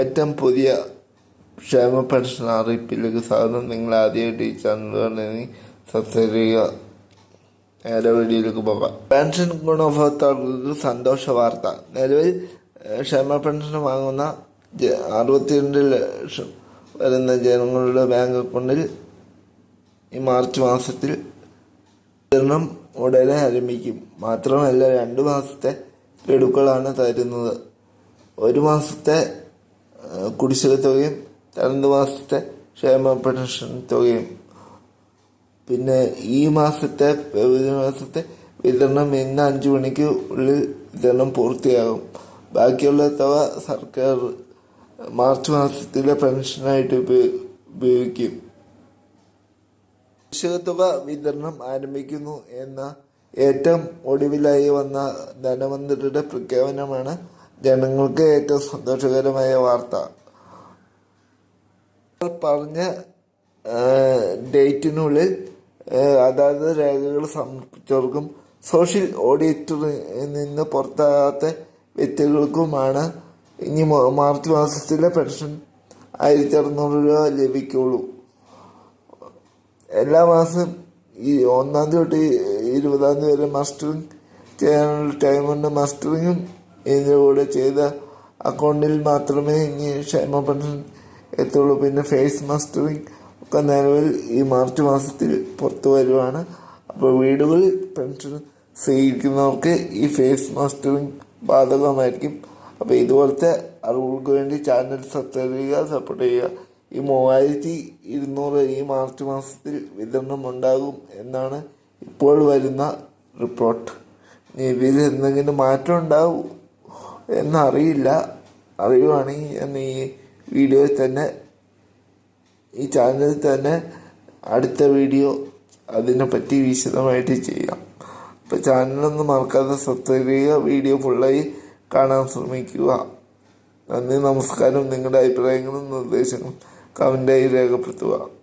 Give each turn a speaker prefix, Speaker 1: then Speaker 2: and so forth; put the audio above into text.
Speaker 1: ഏറ്റവും പുതിയ ക്ഷേമ പെൻഷൻ അറിയിപ്പിലേക്ക് സ്വാഗതം. നിങ്ങൾ ആദ്യമായിട്ട് ഈ ചാനൽ കാണുന്നെങ്കിൽ സബ്സ്ക്രൈബ് ചെയ്യുക. നേരെ വീഡിയോയിലേക്ക് പോകാം. പെൻഷൻ ഗുണഭോക്താക്കൾക്ക് സന്തോഷ വാർത്ത. നിലവിൽ ക്ഷേമ പെൻഷൻ വാങ്ങുന്ന അറുപത്തിരണ്ട് ലക്ഷം വരുന്ന ജനങ്ങളുടെ ബാങ്ക് അക്കൗണ്ടിൽ ഈ മാർച്ച് മാസത്തിൽ വിതരണം ഉടനെ ആരംഭിക്കും. മാത്രമല്ല രണ്ട് മാസത്തെ ഗഡുക്കളാണ് തരുന്നത്. ഒരു മാസത്തെ കുടിശ്ശിക തുകയും രണ്ട് മാസത്തെ ക്ഷേമ പെൻഷൻ തുകയും. പിന്നെ ഈ മാസത്തെ മാസത്തെ വിതരണം ഇന്ന് അഞ്ചു മണിക്ക് ഉള്ളിൽ വിതരണം പൂർത്തിയാകും. ബാക്കിയുള്ള തുക സർക്കാർ മാർച്ച് മാസത്തിലെ പെൻഷനായിട്ട് ഉപയോ- ഉപയോഗിക്കും. കുടിശ്ശിക തുക വിതരണം ആരംഭിക്കുന്നു എന്ന ഏറ്റവും ഒടുവിലായി വന്ന ധനമന്ത്രിയുടെ പ്രഖ്യാപനമാണ് ജനങ്ങൾക്ക് ഏറ്റവും സന്തോഷകരമായ വാർത്ത. പറഞ്ഞ ഡേറ്റിനുള്ളിൽ അതാത് രേഖകൾ സമർപ്പിച്ചവർക്കും സോഷ്യൽ ഓഡിറ്ററിൽ നിന്ന് പുറത്താകാത്ത വ്യക്തികൾക്കുമാണ് ഇനി മാർച്ച് മാസത്തിലെ പെൻഷൻ ആയിരത്തി അറുന്നൂറ് രൂപ ലഭിക്കുള്ളൂ. എല്ലാ മാസം ഈ ഒന്നാം തീയതി തൊട്ട് ഇരുപതാം തീയതി വരെ മസ്റ്ററിങ് ചെയ്യാനുള്ള ടൈമുണ്ട്. മസ്റ്ററിങ്ങും ഇതിന്റെ കൂടെ ചെയ്ത അക്കൗണ്ടിൽ മാത്രമേ ഇനി ക്ഷേമ പെൻഷൻ എത്തുള്ളൂ. പിന്നെ ഫേസ് മസ്റ്ററിങ് ഒക്കെ നിലവിൽ ഈ മാർച്ച് മാസത്തിൽ പുറത്തു വരുവാണ്. അപ്പോൾ വീടുകളിൽ പെൻഷൻ സ്വീകരിക്കുന്നവർക്ക് ഈ ഫേസ് മാസ്റ്ററിങ് ബാധകമായിരിക്കും. അപ്പോൾ ഇതുപോലത്തെ അറിവുകൾക്ക് വേണ്ടി ചാനൽ സബ്സ്ക്രൈബ് ചെയ്യുക സപ്പോർട്ട് ചെയ്യുക. ഈ മൂവായിരത്തി ഇരുന്നൂറ് ഈ മാർച്ച് മാസത്തിൽ വിതരണം ഉണ്ടാകും എന്നാണ് ഇപ്പോൾ വരുന്ന റിപ്പോർട്ട് ഇനി ഇതിൽ എന്തെങ്കിലും മാറ്റം ഉണ്ടാവും? എന്നറിയില്ല. അറിയുവാണെങ്കിൽ ഞാൻ ഈ വീഡിയോയിൽ തന്നെ ഈ ചാനലിൽ തന്നെ അടുത്ത വീഡിയോ അതിനെപ്പറ്റി വിശദമായിട്ട് ചെയ്യാം. അപ്പോൾ ചാനലൊന്നും മറക്കാതെ സബ്സ്ക്രൈബ് ചെയ്യുക വീഡിയോ ഫുള്ളായി കാണാൻ ശ്രമിക്കുക. നന്ദി നമസ്കാരം. നിങ്ങളുടെ അഭിപ്രായങ്ങളും നിർദ്ദേശങ്ങളും കമന്റായി രേഖപ്പെടുത്തുക.